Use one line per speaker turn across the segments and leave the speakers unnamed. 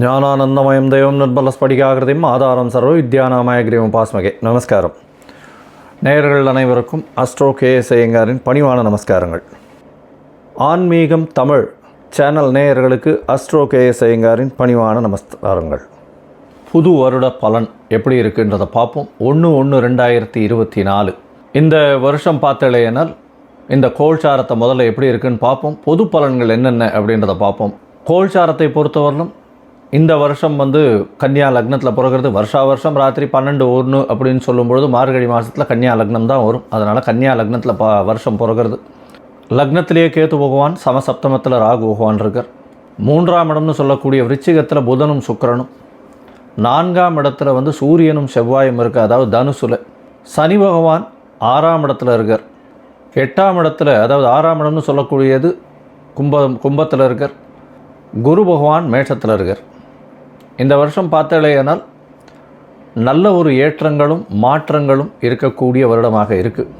ஞானானந்தமயம் தெய்வம் நிர்மலஸ்படிகாகிருதியும் ஆதாரம் சர்வ வித்யானாமயகிரியம் பாஸ்மகே நமஸ்காரம். நேயர்கள் அனைவருக்கும் அஸ்ட்ரோ கேஎஸ் ஐயங்காரின் பணிவான நமஸ்காரங்கள். ஆன்மீகம் தமிழ் சேனல் நேயர்களுக்கு அஸ்ட்ரோ கேஎஸ் ஐயங்காரின் பணிவான நமஸ்காரங்கள். புது வருட பலன் எப்படி இருக்குன்றதை பார்ப்போம். ஒன்று ஒன்று ரெண்டாயிரத்தி இருபத்தி நாலு. இந்த வருஷம் பார்த்தலையனால் இந்த கோல்சாரத்தை முதல்ல எப்படி இருக்குன்னு பார்ப்போம். பொது பலன்கள் என்னென்ன அப்படின்றத பார்ப்போம். கோல்சாரத்தை பொறுத்தவரையிலும் இந்த வருஷம் வந்து கன்னியா லக்னத்தில் பிறகுறது. வருஷா வருஷம் ராத்திரி பன்னெண்டு ஒன்று அப்படின்னு சொல்லும்பொழுது மார்கழி மாதத்தில் கன்னியா லக்னம் தான் வரும். அதனால் கன்னியா லக்னத்தில் ப வருஷம் பிறகுறது. லக்னத்திலேயே கேத்து பகவான் சமசப்தமத்தில் ராகு பகவான் இருக்கார். மூன்றாம் இடம்னு சொல்லக்கூடிய விருச்சிகத்தில் புதனும் சுக்கரனும். நான்காம் இடத்துல வந்து சூரியனும் செவ்வாயும் இருக்குது அதாவது தனுசுல. சனி பகவான் ஆறாம் இடத்துல இருக்கார். எட்டாம் இடத்துல அதாவது ஆறாம் இடம்னு சொல்லக்கூடியது கும்பம் கும்பத்தில் இருக்கார். குரு பகவான் மேஷத்தில் இருக்கார். இந்த வருஷம் பார்த்தலையானால் நல்ல ஒரு ஏற்றங்களும் மாற்றங்களும் இருக்கக்கூடிய வருடமாக இருக்குது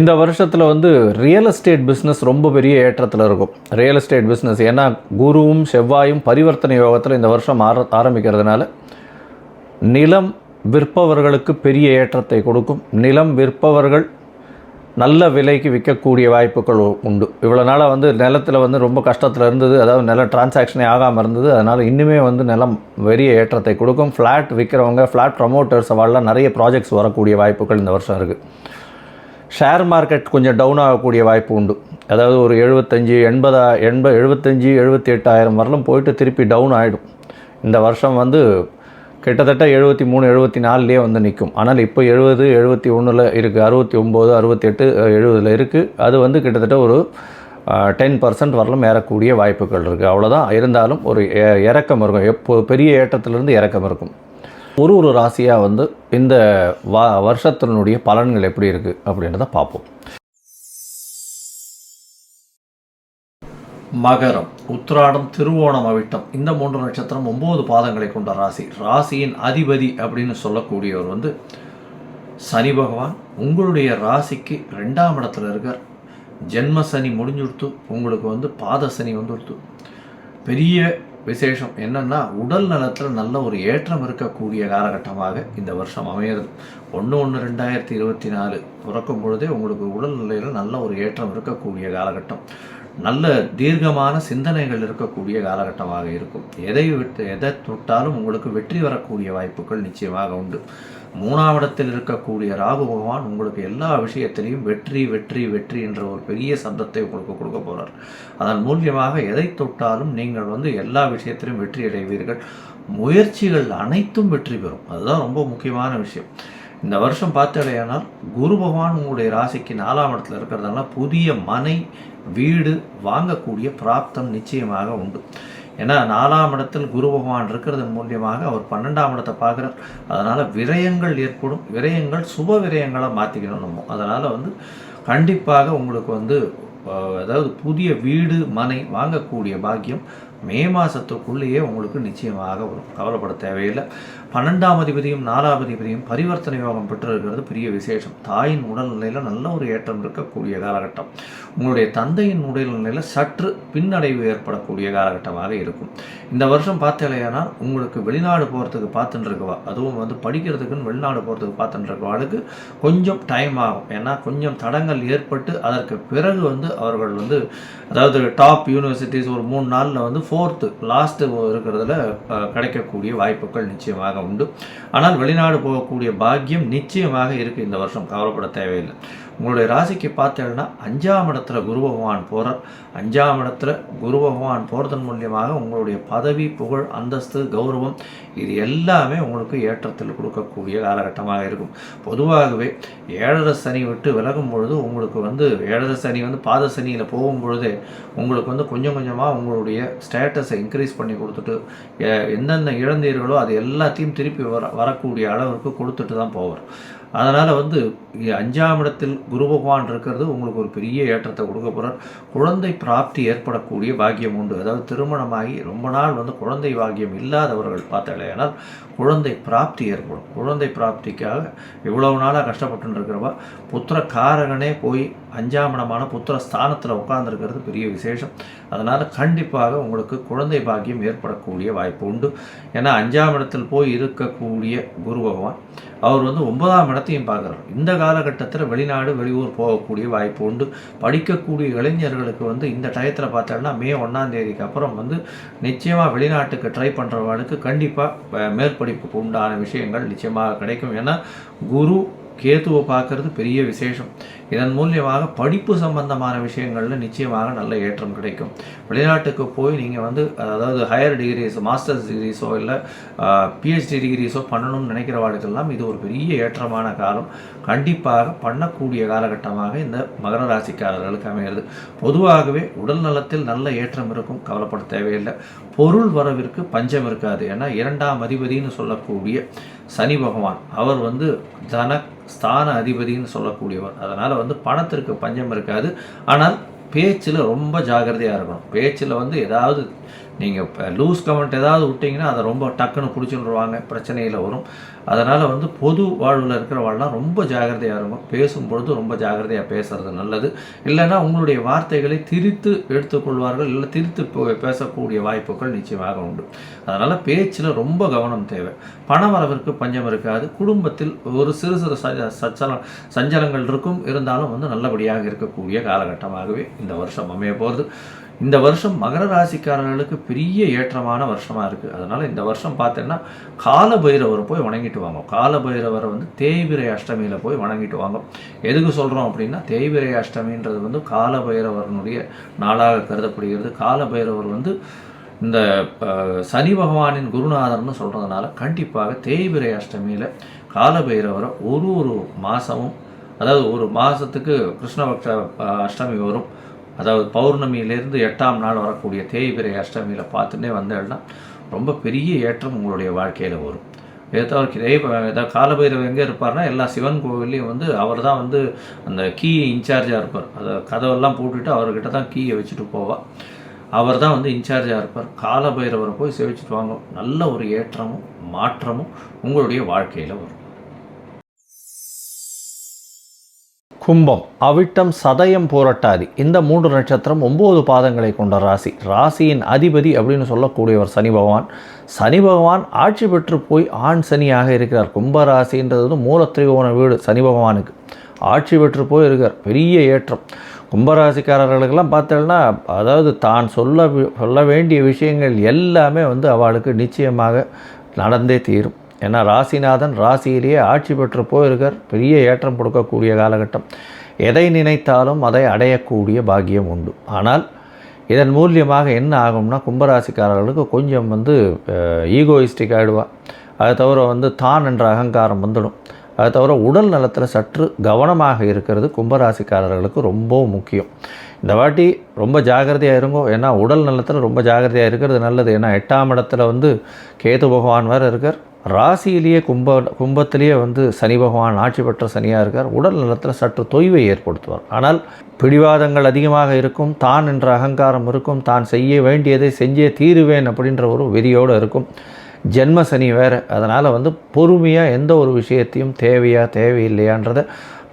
இந்த வருஷத்தில் வந்து ரியல் எஸ்டேட் பிஸ்னஸ் ரொம்ப பெரிய ஏற்றத்தில் இருக்கும். ரியல் எஸ்டேட் பிஸ்னஸ் ஏன்னா குருவும் செவ்வாயும் பரிவர்த்தனை யோகத்தில் இந்த வருஷம் ஆர ஆரம்பிக்கிறதுனால நிலம் விற்பவர்களுக்கு பெரிய ஏற்றத்தை கொடுக்கும். நிலம் விற்பவர்கள் நல்ல விலைக்கு விற்கக்கூடிய வாய்ப்புகள் உண்டு. இவ்வளோ நாளாக வந்து நிலத்தில் வந்து ரொம்ப கஷ்டத்தில் இருந்தது. அதாவது நில டிரான்சாக்ஷனே ஆகாமல் இருந்தது. அதனால் இன்னுமே வந்து நிலம் பெரிய ஏற்றத்தை கொடுக்கும். ஃப்ளாட் விற்கிறவங்க ஃப்ளாட் ப்ரமோட்டர்ஸ் அவெல்லாம் நிறைய ப்ராஜெக்ட்ஸ் வரக்கூடிய வாய்ப்புகள் இந்த வருஷம் இருக்குது ஷேர் மார்க்கெட் கொஞ்சம் டவுன் ஆகக்கூடிய வாய்ப்பு உண்டு. அதாவது ஒரு எழுபத்தஞ்சி எண்பதா எண்பது எழுபத்தஞ்சி எழுபத்தி எட்டாயிரம் வரலும் போயிட்டு திருப்பி டவுன் ஆகிடும் இந்த வருஷம் வந்து கிட்டத்தட்ட எழுபத்தி மூணு எழுபத்தி நாலுலேயே வந்து நிற்கும் ஆனால் இப்போ எழுபது எழுபத்தி ஒன்றில் இருக்குது அறுபத்தி ஒம்பது அறுபத்தெட்டு எழுபதில் இருக்குது அது வந்து கிட்டத்தட்ட ஒரு டென் பர்சன்ட் வரலும் ஏறக்கூடிய வாய்ப்புகள் இருக்குது அவ்வளோதான் இருந்தாலும் ஒரு எ- இறக்கம் இருக்கும். எப்போ பெரிய ஏற்றத்திலிருந்து இறக்கம் இருக்கும். ஒரு ஒரு ராசியாக வந்து இந்த வா வருஷத்தினுடைய பலன்கள் எப்படி இருக்குது அப்படின்றத பார்ப்போம். மகரம் உத்திராடம் திருவோணம் அவிட்டம். இந்த மூன்று நட்சத்திரம் ஒம்பது பாதங்களை கொண்ட ராசி. ராசியின் அதிபதி அப்படின்னு சொல்லக்கூடியவர் வந்து சனி பகவான். உங்களுடைய ராசிக்கு ரெண்டாம் இடத்துல இருக்கார். ஜென்ம சனி முடிஞ்சுடுத்து உங்களுக்கு வந்து பாத சனி வந்துடுத்து. பெரிய விசேஷம் என்னென்னா உடல் நலத்தில் நல்ல ஒரு ஏற்றம் இருக்கக்கூடிய காலகட்டமாக இந்த வருஷம் அமையிறது ஒன்று ஒன்று ரெண்டாயிரத்தி இருபத்தி நாலு பிறக்கும் பொழுதே உங்களுக்கு உடல் நிலையில் நல்ல ஒரு ஏற்றம் இருக்கக்கூடிய காலகட்டம். நல்ல தீர்க்கமான சிந்தனைகள் இருக்கக்கூடிய காலகட்டமாக இருக்கும். எதை விட்டு எதை தொட்டாலும் உங்களுக்கு வெற்றி வரக்கூடிய வாய்ப்புகள் நிச்சயமாக உண்டு. மூணாம் இடத்தில் இருக்கக்கூடிய ராகு பகவான் உங்களுக்கு எல்லா விஷயத்திலையும் வெற்றி வெற்றி வெற்றி என்ற ஒரு பெரிய சப்தத்தை உங்களுக்கு கொடுக்க போகிறார் அதன் மூலியமாக எதை தொட்டாலும் நீங்கள் வந்து எல்லா விஷயத்திலும் வெற்றி அடைவீர்கள். முயற்சிகள் அனைத்தும் வெற்றி பெறும். அதுதான் ரொம்ப முக்கியமான விஷயம். இந்த வருஷம் பார்த்தடையானால் குரு பகவான் உங்களுடைய ராசிக்கு நாலாம் இடத்துல இருக்கிறதுனால புதிய மனை வீடு வாங்கக்கூடிய பிராப்தம் நிச்சயமாக உண்டு. ஏன்னா நாலாம் இடத்தில் குரு பகவான் இருக்கிறது மூலியமாக அவர் பன்னெண்டாம் இடத்தை பார்க்குறார். அதனால் விரயங்கள் ஏற்படும். விரயங்கள் சுப விரயங்களை மாற்றிக்கணும் நம்ம. அதனால் வந்து கண்டிப்பாக உங்களுக்கு வந்து அதாவது புதிய வீடு மனை வாங்கக்கூடிய பாக்கியம் மே மாதத்துக்குள்ளேயே உங்களுக்கு நிச்சயமாக வரும். கவலைப்பட தேவையில்லை. பன்னெண்டாம் அதிபதியும் நாலாம் அதிபதியும் பரிவர்த்தனை யோகம் பெற்றிருக்கிறது. பெரிய விசேஷம். தாயின் உடல்நிலையில் நல்ல ஒரு ஏற்றம் இருக்கக்கூடிய காலகட்டம். உங்களுடைய தந்தையின் உடல்நிலையில் சற்று பின்னடைவு ஏற்படக்கூடிய காலகட்டமாக இருக்கும். இந்த வருஷம் பார்த்தலையானால் உங்களுக்கு வெளிநாடு போகிறதுக்கு பார்த்துட்டுருக்கவா? அதுவும் வந்து படிக்கிறதுக்குன்னு வெளிநாடு போகிறதுக்கு பார்த்துட்டுருக்கவாளுக்கு கொஞ்சம் டைம் ஆகும். ஏன்னா கொஞ்சம் தடங்கள் ஏற்பட்டு அதற்கு பிறகு வந்து அவர்கள் வந்து அதாவது டாப் யூனிவர்சிட்டிஸ் ஒரு மூணு நாளில் வந்து ஃபோர்த்து லாஸ்ட்டு இருக்கிறதுல கிடைக்கக்கூடிய வாய்ப்புகள் நிச்சயமாக உண்டு. ஆனால் வெளிநாடு போகக்கூடிய பாக்கியம் நிச்சயமாக இருக்குது இந்த வருஷம் கவலைப்பட தேவையில்லை. உங்களுடைய ராசிக்கு பார்த்தீங்கன்னா அஞ்சாம் இடத்துல குரு பகவான் போகிறார் அஞ்சாம் இடத்துல குரு பகவான் போகிறதன் மூலியமாக உங்களுடைய பதவி புகழ் அந்தஸ்து கௌரவம் இது எல்லாமே உங்களுக்கு ஏற்றத்தில் கொடுக்கக்கூடிய காலகட்டமாக இருக்கும். பொதுவாகவே ஏழரை சனி விட்டு விலகும் பொழுது உங்களுக்கு வந்து ஏழரை சனி வந்து பாத சனியில் போகும் பொழுதே உங்களுக்கு வந்து கொஞ்சம் கொஞ்சமாக உங்களுடைய ஸ்டேட்டஸை இன்க்ரீஸ் பண்ணி கொடுத்துட்டு எந்தெந்த இழந்தீர்களோ அது எல்லாத்தையும் திருப்பி வர வரக்கூடிய அளவுக்கு கொடுத்துட்டு தான் போவார். அதனால் வந்து அஞ்சாம் இடத்தில் குரு பகவான் இருக்கிறது உங்களுக்கு ஒரு பெரிய ஏற்றத்தை கொடுக்க போகிறார் குழந்தை பிராப்தி ஏற்படக்கூடிய பாக்கியம் உண்டு. அதாவது திருமணமாகி ரொம்ப நாள் வந்து குழந்தை பாக்கியம் இல்லாதவர்கள் பார்த்தாலேனால் குழந்தை பிராப்தி ஏற்படும். குழந்தை பிராப்திக்காக இவ்வளவு நாளாக கஷ்டப்பட்டு இருக்கிறவா புத்திர காரகனே போய் அஞ்சாம் இடமான புத்திர ஸ்தானத்தில் உட்கார்ந்துருக்கிறது பெரிய விசேஷம். அதனால் கண்டிப்பாக உங்களுக்கு குழந்தை பாக்கியம் ஏற்படக்கூடிய வாய்ப்பு உண்டு. ஏன்னா அஞ்சாம் இடத்தில் போய் இருக்கக்கூடிய குரு பகவான் அவர் வந்து ஒன்பதாம் படத்தையும் பார்க்குறோம். இந்த காலகட்டத்தில் வெளிநாடு வெளியூர் போகக்கூடிய வாய்ப்பு உண்டு. படிக்கக்கூடிய இளைஞர்களுக்கு வந்து இந்த டயத்தில் பார்த்தோம்னா மே ஒன்றாந்தேதிக்கு அப்புறம் வந்து நிச்சயமாக வெளிநாட்டுக்கு ட்ரை பண்ணுறவங்களுக்கு கண்டிப்பாக மேற்படிப்புக்கு உண்டான விஷயங்கள் நிச்சயமாக கிடைக்கும். ஏன்னா குரு கேதுவை பார்க்குறது பெரிய விசேஷம். இதன் மூலியமாக படிப்பு சம்பந்தமான விஷயங்களில் நிச்சயமாக நல்ல ஏற்றம் கிடைக்கும். வெளிநாட்டுக்கு போய் நீங்கள் வந்து அதாவது ஹையர் டிகிரிஸ் மாஸ்டர்ஸ் டிகிரிஸோ இல்லை பிஹெச்டி டிகிரிஸோ பண்ணணும்னு நினைக்கிறவாளுக்கெல்லாம் இது ஒரு பெரிய ஏற்றமான காலம். கண்டிப்பாக பண்ணக்கூடிய காலகட்டமாக இந்த மகர ராசிக்காரர்களுக்கு அமைகிறது. பொதுவாகவே உடல் நலத்தில் நல்ல ஏற்றம் இருக்கும் கவலைப்பட தேவையில்லை. பொருள் வரவிற்கு பஞ்சம் இருக்காது. ஏன்னா இரண்டாம் அதிபதினு சொல்லக்கூடிய சனி பகவான் அவர் வந்து தன ஸ்தான அதிபதின்னு சொல்லக்கூடியவர். அதனால் வந்து பணத்திற்கு பஞ்சம் இருக்காது. ஆனால் பேச்சில் ரொம்ப ஜாகிரதையாக இருக்கணும். பேச்சில் வந்து ஏதாவது நீங்கள் இப்போ லூஸ் கமெண்ட் ஏதாவது விட்டிங்கன்னா அதை ரொம்ப டக்குன்னு பிடிச்சிடுவாங்க பிரச்சனையில் வரும். அதனால் வந்து பொது வாழ்வில் இருக்கிறவாள்லாம் ரொம்ப ஜாகிரதையாக இருக்கும் பேசும்பொழுது ரொம்ப ஜாகிரதையாக பேசுறது நல்லது. இல்லைன்னா உங்களுடைய வார்த்தைகளை திரித்து எடுத்துக்கொள்வார்கள். இல்லை திரித்து பேசக்கூடிய வாய்ப்புகள் நிச்சயமாக உண்டு. அதனால் பேச்சில் ரொம்ப கவனம் தேவை. பண வரவிற்கு பஞ்சம் இருக்காது. குடும்பத்தில் ஒரு சிறு சிறு ச சஞ்சலங்கள் இருக்கும். இருந்தாலும் வந்து நல்லபடியாக இருக்கக்கூடிய காலகட்டமாகவே இந்த வருஷம் அமைய போகிறது இந்த வருஷம் மகர ராசிக்காரர்களுக்கு பெரிய ஏற்றமான வருஷமாக இருக்குது அதனால் இந்த வருஷம் பார்த்தீங்கன்னா கால பைரவரை போய் வணங்கிட்டு வாங்க. கால பைரவரை வந்து தேய்பிரை அஷ்டமியில் போய் வணங்கிட்டு வாங்க. எதுக்கு சொல்கிறோம் அப்படின்னா தேய்விரை அஷ்டமின்றது வந்து கால பைரவரனுடைய நாளாக கருதப்படுகிறது. கால பைரவர் வந்து இந்த சனி பகவானின் குருநாதர்னு சொல்கிறதுனால கண்டிப்பாக தேய்பிரை அஷ்டமியில் காலபைரவரை ஒரு ஒரு மாதமும் அதாவது ஒரு மாதத்துக்கு கிருஷ்ணபக்ஷ அஷ்டமி வரும். அதாவது பௌர்ணமியிலேருந்து எட்டாம் நாள் வரக்கூடிய தேய்பிரை அஷ்டமியில் பார்த்துட்டே வந்தேன்னா ரொம்ப பெரிய ஏற்றம் உங்களுடைய வாழ்க்கையில் வரும். இதை தவிர இதே ஏதாவது காலபைரவர் எங்கே இருப்பார்னா எல்லா சிவன் கோவில்லையும் வந்து அவர் தான் வந்து அந்த கீ இன்சார்ஜாக இருப்பார். அதை கதவெல்லாம் போட்டுட்டு அவர்கிட்ட தான் கீயை வச்சுட்டு போவார் அவர் தான் வந்து இன்சார்ஜாக இருப்பார். காலபைரவரை போய் சேவிச்சுட்டு வாங்க. நல்ல ஒரு ஏற்றமும் மாற்றமும் உங்களுடைய வாழ்க்கையில் வரும். கும்பம் அவிட்டம் சதயம் பூரட்டாதி. இந்த மூன்று நட்சத்திரம் ஒம்பது பாதங்களை கொண்ட ராசி. ராசியின் அதிபதி அப்படின்னு சொல்லக்கூடியவர் சனி பகவான். சனி பகவான் ஆட்சி பெற்று போய் ஆண் சனியாக இருக்கிறார். கும்ப ராசின்றது மூல மூலத்திரிகோண வீடு சனி பகவானுக்கு. ஆட்சி பெற்று போய் இருக்கார் பெரிய ஏற்றம். கும்பராசிக்காரர்களுக்கெல்லாம் பார்த்தோம்னா அதாவது தான் சொல்ல வி- சொல்ல வேண்டிய விஷயங்கள் எல்லாமே வந்து அவளுக்கு நிச்சயமாக நடந்தே தீரும். ஏன்னா ராசிநாதன் ராசியிலேயே ஆட்சி பெற்று போயிருக்கார். பெரிய ஏற்றம் கொடுக்கக்கூடிய காலகட்டம். எதை நினைத்தாலும் அதை அடையக்கூடிய பாக்கியம் உண்டு. ஆனால் இதன் மூலியமாக என்ன ஆகும்னா கும்பராசிக்காரர்களுக்கு கொஞ்சம் வந்து ஈகோயிஸ்டிக் ஆகிடுவா அதை தவிர வந்து தான் என்ற அகங்காரம் வந்துடும். அதை தவிர உடல் நலத்தில் சற்று கவனமாக இருக்கிறது கும்பராசிக்காரர்களுக்கு ரொம்ப முக்கியம். இந்த வாட்டி ரொம்ப ஜாகிரதையாக இருங்கோ. ஏன்னா உடல் நலத்தில் ரொம்ப ஜாகிரதையாக இருக்கிறது நல்லது. ஏன்னா எட்டாம் இடத்துல வந்து கேது பகவான் வேறு இருக்கார். ராசியிலேயே கும்ப கும்பத்திலேயே வந்து சனி பகவான் ஆட்சி பெற்ற சனியாக இருக்கார். உடல் நலத்தில் சற்று தொய்வை ஏற்படுத்துவார். ஆனால் பிடிவாதங்கள் அதிகமாக இருக்கும் தான் என்ற அகங்காரம் இருக்கும் தான் செய்ய வேண்டியதை செஞ்சே தீருவேன் அப்படின்ற ஒரு வெறியோடு இருக்கும். ஜென்ம சனி வேறு. அதனால் வந்து பொறுமையாக எந்த ஒரு விஷயத்தையும் தேவையா தேவையில்லையான்றதை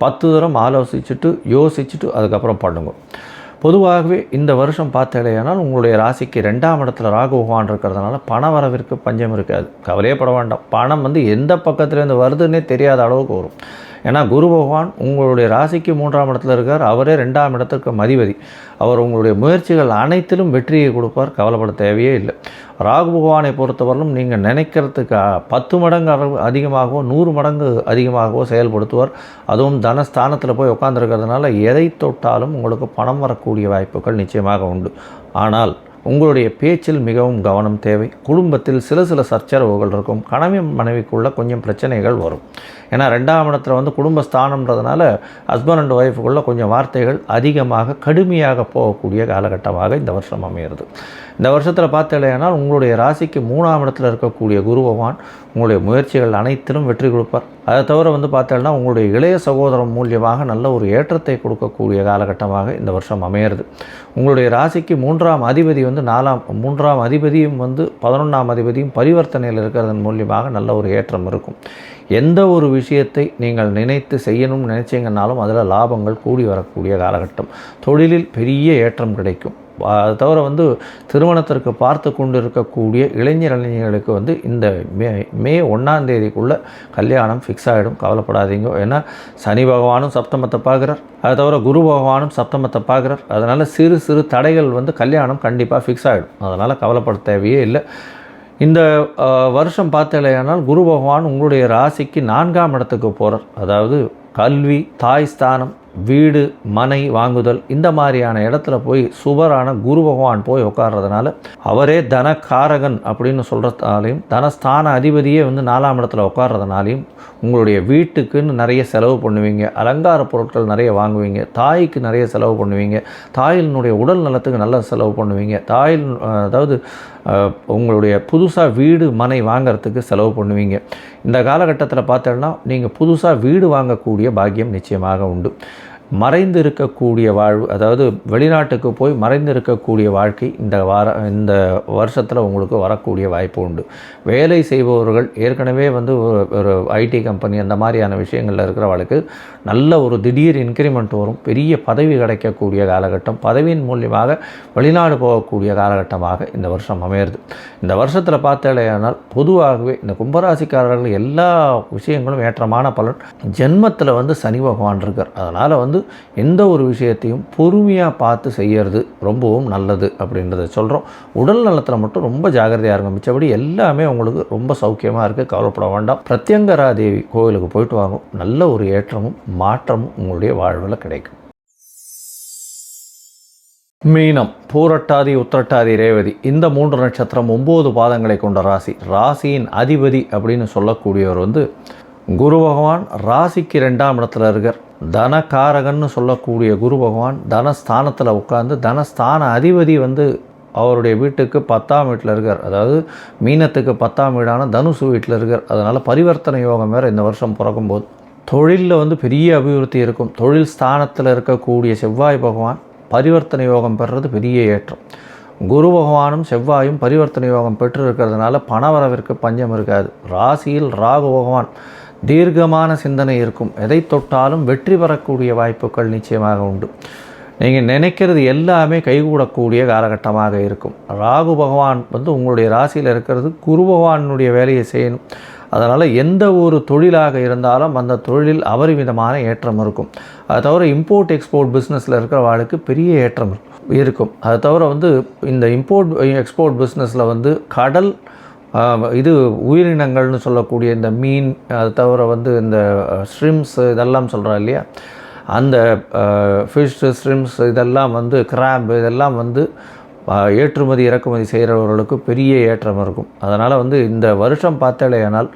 பத்து தரம் ஆலோசிச்சுட்டு யோசிச்சுட்டு அதுக்கப்புறம் பண்ணுங்க. பொதுவாகவே இந்த வருஷம் பார்த்தடையானால் உங்களுடைய ராசிக்கு ரெண்டாம் இடத்துல ராகு பகவான் இருக்கிறதுனால பண வரவிற்கு பஞ்சம் இருக்காது. கவலையே பட வேண்டாம். பணம் வந்து எந்த பக்கத்துலேருந்து வருதுன்னே தெரியாத அளவுக்கு வரும். ஏன்னா குரு பகவான் உங்களுடைய ராசிக்கு மூன்றாம் இடத்துல இருக்கார். அவரே ரெண்டாம் இடத்துக்கு மதிபதி அவர் உங்களுடைய முயற்சிகள் அனைத்திலும் வெற்றியை கொடுப்பார். கவலைப்பட தேவையே இல்லை. ராகு பகவானை பொறுத்தவரையிலும் நீங்கள் நினைக்கிறதுக்கு பத்து மடங்கு அளவு அதிகமாகவோ நூறு மடங்கு அதிகமாகவோ செயல்படுத்துவார். அதுவும் தனஸ்தானத்தில் போய் உட்காந்துருக்கிறதுனால எதை தொட்டாலும் உங்களுக்கு பணம் வரக்கூடிய வாய்ப்புகள் நிச்சயமாக உண்டு. ஆனால் உங்களுடைய பேச்சில் மிகவும் கவனம் தேவை. குடும்பத்தில் சில சில சர்ச்சரவுகள் இருக்கும். கணவன் மனைவிக்குள்ளே கொஞ்சம் பிரச்சனைகள் வரும். ஏன்னா ரெண்டாம் இடத்துல வந்து குடும்பஸ்தானம்ன்றதுனால ஹஸ்பண்ட் அண்ட் ஒய்ஃபுக்குள்ளே கொஞ்சம் வார்த்தைகள் அதிகமாக கடுமையாக போகக்கூடிய காலகட்டமாக இந்த வருஷம் அமையிறது. இந்த வருஷத்தில் பார்த்தீங்கன்னா உங்களுடைய ராசிக்கு மூணாம் இடத்துல இருக்கக்கூடிய குரு பகவான் உங்களுடைய முயற்சிகள் அனைத்திலும் வெற்றி கொடுப்பார். அதை தவிர வந்து பார்த்தீங்கன்னா உங்களுடைய இளைய சகோதரம் மூலியமாக நல்ல ஒரு ஏற்றத்தை கொடுக்கக்கூடிய காலகட்டமாக இந்த வருஷம் அமையிறது. உங்களுடைய ராசிக்கு மூன்றாம் அதிபதி வந்து நாலாம் மூன்றாம் அதிபதியும் வந்து பதினொன்றாம் அதிபதியும் பரிவர்த்தனையில் இருக்கிறதன் மூலியமாக நல்ல ஒரு ஏற்றம் இருக்கும். எந்த ஒரு விஷயத்தை நீங்கள் நினைத்து செய்யணும்னு நினைச்சீங்கன்னாலும் அதில் லாபங்கள் கூடி வரக்கூடிய காலகட்டம். தொழிலில் பெரிய ஏற்றம் கிடைக்கும். அது தவிர வந்து திருமணத்திற்கு பார்த்து கொண்டு இருக்கக்கூடிய இளைஞர் இளைஞர்களுக்கு வந்து இந்த மே மே ஒன்றாம் தேதிக்குள்ளே கல்யாணம் ஃபிக்ஸ் ஆகிடும் கவலைப்படாதீங்க. ஏன்னா சனி பகவானும் சப்தமத்தை பார்க்குறார். அது தவிர குரு பகவானும் சப்தமத்தை பார்க்குறார். அதனால் சிறு சிறு தடைகள் வந்து கல்யாணம் கண்டிப்பாக ஃபிக்ஸ் ஆகிடும் அதனால் கவலைப்பட தேவையே இல்லை. இந்த வருஷம் பார்த்தலையானால் குரு பகவான் உங்களுடைய ராசிக்கு நான்காம் இடத்துக்கு போகிறார் அதாவது கல்வி தாய் ஸ்தானம் வீடு மனை வாங்குதல் இந்த மாதிரியான இடத்துல போய் சுபரான குரு பகவான் போய் உட்கார்றதுனால அவரே தனக்காரகன் அப்படின்னு சொல்கிறதாலையும் தனஸ்தான அதிபதியே வந்து நாலாம் இடத்துல உட்கார்றதுனாலையும் உங்களுடைய வீட்டுக்குன்னு நிறைய செலவு பண்ணுவீங்க அலங்கார பொருட்கள் நிறைய வாங்குவீங்க தாய்க்கு நிறைய செலவு பண்ணுவீங்க தாயினுடைய உடல் நலத்துக்கு நல்ல செலவு பண்ணுவீங்க தாயில் அதாவது உங்களுடைய புதுசாக வீடு மனை வாங்குறதுக்கு செலவு பண்ணுவீங்க. இந்த காலகட்டத்தில் பார்த்தோன்னா நீங்கள் புதுசாக வீடு வாங்கக்கூடிய பாக்கியம் நிச்சயமாக உண்டு. மறைந்து இருக்கக்கூடிய வாழ்வு அதாவது வெளிநாட்டுக்கு போய் மறைந்து இருக்கக்கூடிய வாழ்க்கை இந்த வார இந்த வருஷத்தில் உங்களுக்கு வரக்கூடிய வாய்ப்பு உண்டு. வேலை செய்பவர்கள் ஏற்கனவே வந்து ஒரு ஒரு ஐடி கம்பெனி அந்த மாதிரியான விஷயங்களில் இருக்கிறவளுக்கு நல்ல ஒரு திடீர் இன்க்ரிமெண்ட் வரும். பெரிய பதவி கிடைக்கக்கூடிய காலகட்டம் பதவியின் மூலியமாக வெளிநாடு போகக்கூடிய காலகட்டமாக இந்த வருஷம் அமையிறது. இந்த வருஷத்தில் பார்த்தாலேயானால் பொதுவாகவே இந்த கும்பராசிக்காரர்கள் எல்லா விஷயங்களும் ஏற்றமான பலன். ஜென்மத்தில் வந்து சனி பகவான் இருக்கார். அதனால் வந்து எந்த ஒரு விஷயத்தையும் பொறுமையாக பார்த்து செய்கிறது ரொம்பவும் நல்லது அப்படின்றத சொல்கிறோம் உடல் நலத்தில் மட்டும் ரொம்ப ஜாகிரதையாக இருங்க. மிச்சபடி எல்லாமே உங்களுக்கு ரொம்ப சௌக்கியமாக இருக்குது கவலைப்பட வேண்டாம். பிரத்யங்கரா தேவி கோவிலுக்கு போயிட்டு வாங்க. நல்ல ஒரு ஏற்றமும் மாற்றமும் உங்களுடைய வாழ்வில் கிடைக்கும். மீனம் பூரட்டாதி உத்திரட்டாதி ரேவதி. இந்த மூன்று நட்சத்திரம் ஒம்பது பாதங்களை கொண்ட ராசி. ராசியின் அதிபதி அப்படின்னு சொல்லக்கூடியவர் வந்து குரு பகவான். ராசிக்கு ரெண்டாம் இடத்துல இருக்கார். தனகாரகன்னு சொல்லக்கூடிய குரு பகவான் தனஸ்தானத்தில் உட்கார்ந்து தனஸ்தான அதிபதி வந்து அவருடைய வீட்டுக்கு பத்தாம் வீட்டில் இருக்கார். அதாவது மீனத்துக்கு பத்தாம் வீடான தனுசு வீட்டில் இருக்கார். அதனால் பரிவர்த்தனை யோகம் வேறு இந்த வருஷம் பிறக்கும்போது. தொழிலில் வந்து பெரிய அபிவிருத்தி இருக்கும். தொழில் ஸ்தானத்தில் இருக்கக்கூடிய செவ்வாய் பகவான் பரிவர்த்தனை யோகம் பெறுறது பெரிய ஏற்றம். குரு பகவானும் செவ்வாயும் பரிவர்த்தனை யோகம் பெற்று இருக்கிறதுனால பணவரவிற்கு பஞ்சம் இருக்காது. ராசியில் ராகு பகவான் தீர்க்கமான சிந்தனை இருக்கும். எதை தொட்டாலும் வெற்றி பெறக்கூடிய வாய்ப்புகள் நிச்சயமாக உண்டு. நீங்கள் நினைக்கிறது எல்லாமே கைகூடக்கூடிய காலகட்டமாக இருக்கும். ராகு பகவான் வந்து உங்களுடைய ராசியில் இருக்கிறது குரு பகவானுடைய வேலையை செய்யணும். அதனால் எந்த ஒரு தொழிலாக இருந்தாலும் அந்த தொழிலில் அபரிமிதமான ஏற்றம் இருக்கும். அது தவிர இம்போர்ட் எக்ஸ்போர்ட் பிஸ்னஸில் இருக்கிற வாழ்க்கு பெரிய ஏற்றம் இருக்கும். அது தவிர வந்து இந்த இம்போர்ட் எக்ஸ்போர்ட் பிஸ்னஸில் வந்து கடல் இது உயிரினங்கள்னு சொல்லக்கூடிய இந்த மீன் அது தவிர வந்து இந்த ஸ்ட்ரிம்ஸ் இதெல்லாம் சொல்கிறோம் இல்லையா? அந்த ஃபிஷ் ஸ்ட்ரிம்ஸ் இதெல்லாம் வந்து கிராம்பு இதெல்லாம் வந்து ஏற்றுமதி இறக்குமதி செய்கிறவர்களுக்கு பெரிய ஏற்றம் இருக்கும். அதனால் வந்து இந்த வருஷம் பார்த்தாலேயானால்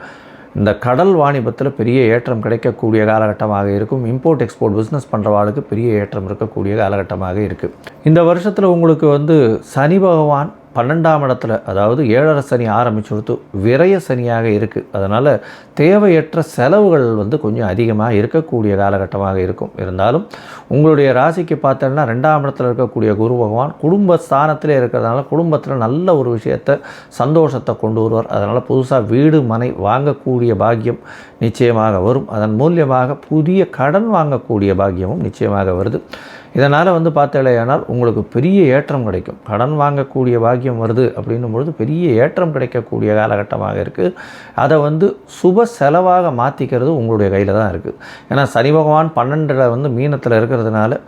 இந்த கடல் வாணிபத்தில் பெரிய ஏற்றம் கிடைக்கக்கூடிய காலகட்டமாக இருக்கும். இம்போர்ட் எக்ஸ்போர்ட் பிஸ்னஸ் பண்ணுறவாளுக்கு பெரிய ஏற்றம் இருக்கக்கூடிய காலகட்டமாக இருக்குது இந்த வருஷத்தில் உங்களுக்கு வந்து சனி பகவான் பன்னெண்டாம் இடத்துல அதாவது ஏழரை சனி ஆரம்பிச்சு கொடுத்து விரய சனியாக இருக்குது அதனால் தேவையற்ற செலவுகள் வந்து கொஞ்சம் அதிகமாக இருக்கக்கூடிய காலகட்டமாக இருக்கும். இருந்தாலும் உங்களுடைய ராசிக்கு பார்த்தோன்னா ரெண்டாம் இடத்துல இருக்கக்கூடிய குரு பகவான் குடும்ப ஸ்தானத்திலே இருக்கிறதுனால குடும்பத்தில் நல்ல ஒரு விஷயத்தை சந்தோஷத்தை கொண்டு வருவார். அதனால் புதுசாக வீடு மனை வாங்கக்கூடிய பாக்கியம் நிச்சயமாக வரும். அதன் மூலியமாக புதிய கடன் வாங்கக்கூடிய பாக்கியமும் நிச்சயமாக வருது. இதனால் வந்து பார்த்தேலையானால் உங்களுக்கு பெரிய ஏற்றம் கிடைக்கும். கடன் வாங்கக்கூடிய பாக்கியம் வருது அப்படின்னும் பொழுது பெரிய ஏற்றம் கிடைக்கக்கூடிய காலகட்டமாக இருக்குது அதை வந்து சுப செலவாக மாற்றிக்கிறது உங்களுடைய கையில் தான் இருக்குது ஏன்னா சனி பகவான் பன்னெண்டில் வந்து மீனத்தில் இருக்கிறதுனால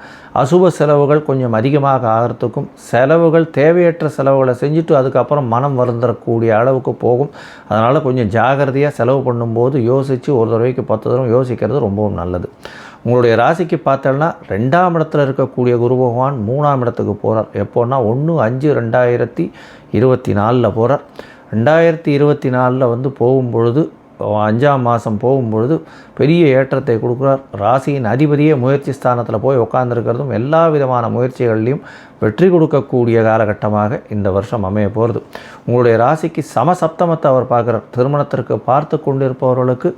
அசுப செலவுகள் கொஞ்சம் அதிகமாக ஆகிறதுக்கும் செலவுகள் தேவையற்ற செலவுகளை செஞ்சுட்டு அதுக்கப்புறம் மனம் வருந்தரக்கூடிய அளவுக்கு போகும். அதனால் கொஞ்சம் ஜாகிரதையாக செலவு பண்ணும்போது யோசித்து ஒரு தடவைக்கு பத்து தடவை யோசிக்கிறது ரொம்பவும் நல்லது. உங்களுடைய ராசிக்கு பார்த்தோன்னா ரெண்டாம் இடத்துல இருக்கக்கூடிய குரு பகவான் மூணாம் இடத்துக்கு போகிறார் எப்போன்னா ஒன்று அஞ்சு ரெண்டாயிரத்தி இருபத்தி நாலில் போகிறார் ரெண்டாயிரத்தி இருபத்தி நாலில் வந்து போகும்பொழுது அஞ்சாம் மாதம் போகும்பொழுது பெரிய ஏற்றத்தை கொடுக்குறார். ராசியின் அதிபதியே முயற்சி ஸ்தானத்தில் போய் உட்காந்துருக்கிறதும் எல்லா விதமான முயற்சிகள்லையும் வெற்றி கொடுக்கக்கூடிய காலகட்டமாக இந்த வருஷம் அமைய போகிறது உங்களுடைய ராசிக்கு சமசப்தமத்தை அவர் பார்க்குறார். திருமணத்திற்கு பார்த்து கொண்டிருப்பவர்களுக்கு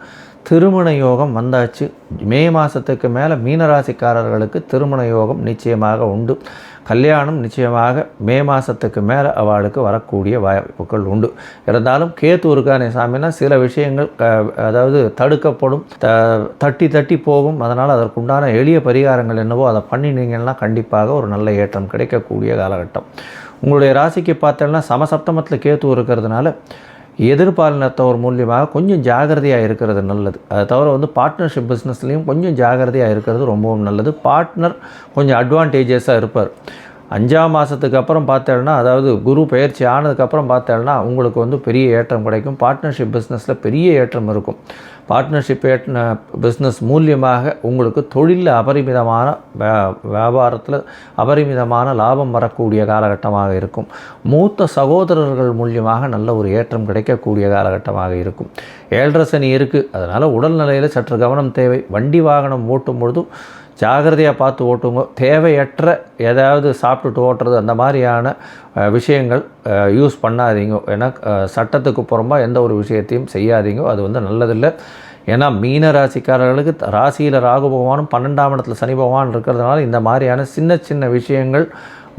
திருமண யோகம் வந்தாச்சு. மே மாதத்துக்கு மேலே மீனராசிக்காரர்களுக்கு திருமண யோகம் நிச்சயமாக உண்டு. கல்யாணம் நிச்சயமாக மே மாதத்துக்கு மேலே அவளுக்கு வரக்கூடிய வாய்ப்புகள் உண்டு. இருந்தாலும் கேத்து இருக்கானே சாமின்னா சில விஷயங்கள் அதாவது தடுக்கப்படும் த தட்டி தட்டி போகும். அதனால் அதற்குண்டான எளிய பரிகாரங்கள் என்னவோ அதை பண்ணினீங்கன்னா கண்டிப்பாக ஒரு நல்ல ஏற்றம் கிடைக்கக்கூடிய காலகட்டம். உங்களுடைய ராசிக்கு பார்த்தோன்னா சமசப்தமத்தில் கேத்து இருக்கிறதுனால எதிர்பாலினத்தவர் மூலியமாக கொஞ்சம் ஜாகிரதையாக இருக்கிறது நல்லது. அதை தவிர வந்து பார்ட்னர்ஷிப் பிஸ்னஸ்லேயும் கொஞ்சம் ஜாகிரதையாக இருக்கிறது ரொம்பவும் நல்லது. பார்ட்னர் கொஞ்சம் அட்வான்டேஜஸாக இருப்பார். அஞ்சாம் மாதத்துக்கு அப்புறம் பார்த்தேன்னா அதாவது குரு பயிற்சி ஆனதுக்கப்புறம் பார்த்தேன்னா உங்களுக்கு வந்து பெரிய ஏற்றம் கிடைக்கும். பார்ட்னர்ஷிப் பிஸ்னஸில் பெரிய ஏற்றம் இருக்கும். பார்ட்னர்ஷிப் பிஸ்னஸ் மூலியமாக உங்களுக்கு தொழிலில் அபரிமிதமான வியாபாரத்தில் அபரிமிதமான லாபம் வரக்கூடிய காலகட்டமாக இருக்கும். மூத்த சகோதரர்கள் மூலியமாக நல்ல ஒரு ஏற்றம் கிடைக்கக்கூடிய காலகட்டமாக இருக்கும். ஏழரை சனி இருக்குது அதனால் உடல்நிலையில் சற்று கவனம் தேவை. வண்டி வாகனம் ஓட்டும் பொழுதும் ஜாகிரதையாக பார்த்து ஓட்டுங்க. தேவையற்ற ஏதாவது சாப்பிட்டுட்டு ஓட்டுறது அந்த மாதிரியான விஷயங்கள் யூஸ் பண்ணாதீங்க. ஏன்னா சட்டத்துக்கு புறமா எந்த ஒரு விஷயத்தையும் செய்யாதீங்க. அது வந்து நல்லதில்லை. ஏன்னா மீன ராசிக்காரர்களுக்கு ராசியில் ராகு பகவானும் பன்னெண்டாம் இடத்துல சனி பகவான் இருக்கிறதுனால இந்த மாதிரியான சின்ன சின்ன விஷயங்கள்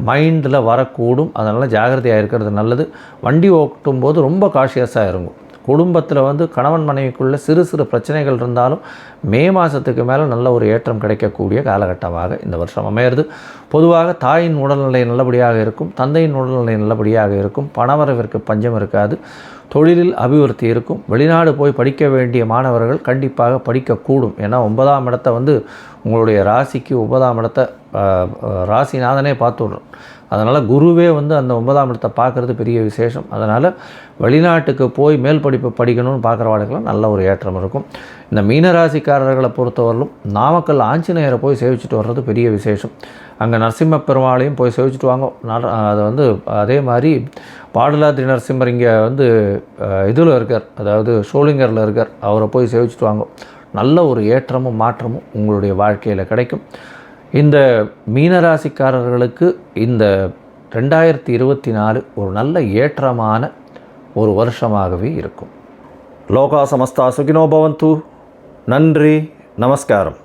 மைண்டில் வரக்கூடும். அதனால் ஜாகிரதையாக இருக்கிறது நல்லது. வண்டி ஓட்டும் போது ரொம்ப காஷியஸாக இருக்கும் குடும்பத்தில் வந்து கணவன் மனைவிக்குள்ளே சிறு சிறு பிரச்சனைகள் இருந்தாலும் மே மாதத்துக்கு மேலே நல்ல ஒரு ஏற்றம் கிடைக்கக்கூடிய காலகட்டமாக இந்த வருஷம் அமையிறது. பொதுவாக தாயின் உடல்நிலை நல்லபடியாக இருக்கும் தந்தையின் உடல்நிலை நல்லபடியாக இருக்கும் பணவரவிற்கு பஞ்சம் இருக்காது தொழிலில் அபிவிருத்தி இருக்கும் வெளிநாடு போய் படிக்க வேண்டிய மாணவர்கள் கண்டிப்பாக படிக்கக்கூடும் ஏன்னா ஒன்பதாம் இடத்தை வந்து உங்களுடைய ராசிக்கு ஒன்பதாம் இடத்தை ராசிநாதனே பார்த்துட்றோம். அதனால் குருவே வந்து அந்த ஒன்பதாம் இடத்தை பார்க்குறது பெரிய விசேஷம். அதனால் வெளிநாட்டுக்கு போய் மேல் படிப்பு படிக்கணும்னு பார்க்குறவாளுக்கெல்லாம் நல்ல ஒரு ஏற்றம் இருக்கும். இந்த மீனராசிக்காரர்களை பொறுத்தவரையிலும் நாமக்கல் ஆஞ்சநேயரை போய் சேவிச்சுட்டு வர்றது பெரிய விசேஷம். அங்கே நரசிம்ம பெருமாளையும் போய் சேவிச்சுட்டு வாங்க. நர- அது வந்து அதே மாதிரி பாடலாத்ரி நரசிம்மர் இங்கே வந்து இதில் இருக்கார். அதாவது ஷோலிங்கரில் இருக்கார். அவரை போய் சேவிச்சுட்டு வாங்க. நல்ல ஒரு ஏற்றமும் மாற்றமும் உங்களுடைய வாழ்க்கையில் கிடைக்கும். இந்த மீனராசிக்காரர்களுக்கு இந்த ரெண்டாயிரத்தி இருபத்தி நாலு ஒரு நல்ல ஏற்றமான ஒரு வருஷமாகவே இருக்கும். லோகா சமஸ்தா சுகினோ பவந்து. நன்றி நமஸ்காரம்.